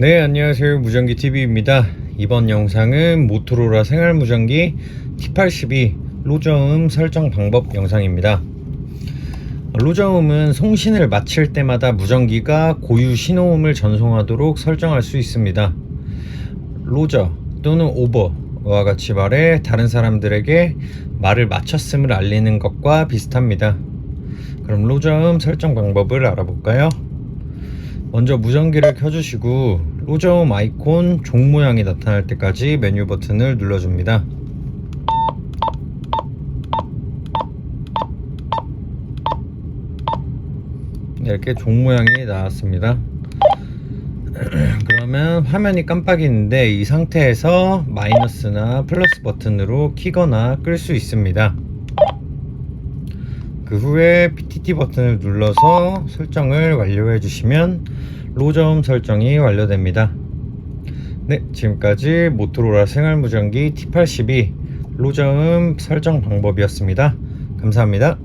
네, 안녕하세요. 무전기 TV입니다. 이번 영상은 모토로라 생활무전기 T82 로저음 설정 방법 영상입니다. 로저음은 송신을 마칠 때마다 무전기가 고유 신호음을 전송하도록 설정할 수 있습니다. 로저 또는 오버와 같이 말해 다른 사람들에게 말을 마쳤음을 알리는 것과 비슷합니다. 그럼 로저음 설정 방법을 알아볼까요? 먼저 무전기를 켜주시고 로저음 아이콘 종 모양이 나타날 때까지 메뉴 버튼을 눌러줍니다. 이렇게 종 모양이 나왔습니다. 그러면 화면이 깜빡이는데 이 상태에서 마이너스나 플러스 버튼으로 키거나 끌 수 있습니다. 그 후에 PTT 버튼을 눌러서 설정을 완료해 주시면 로저음 설정이 완료됩니다. 네, 지금까지 모토로라 생활무전기 T82 로저음 설정 방법이었습니다. 감사합니다.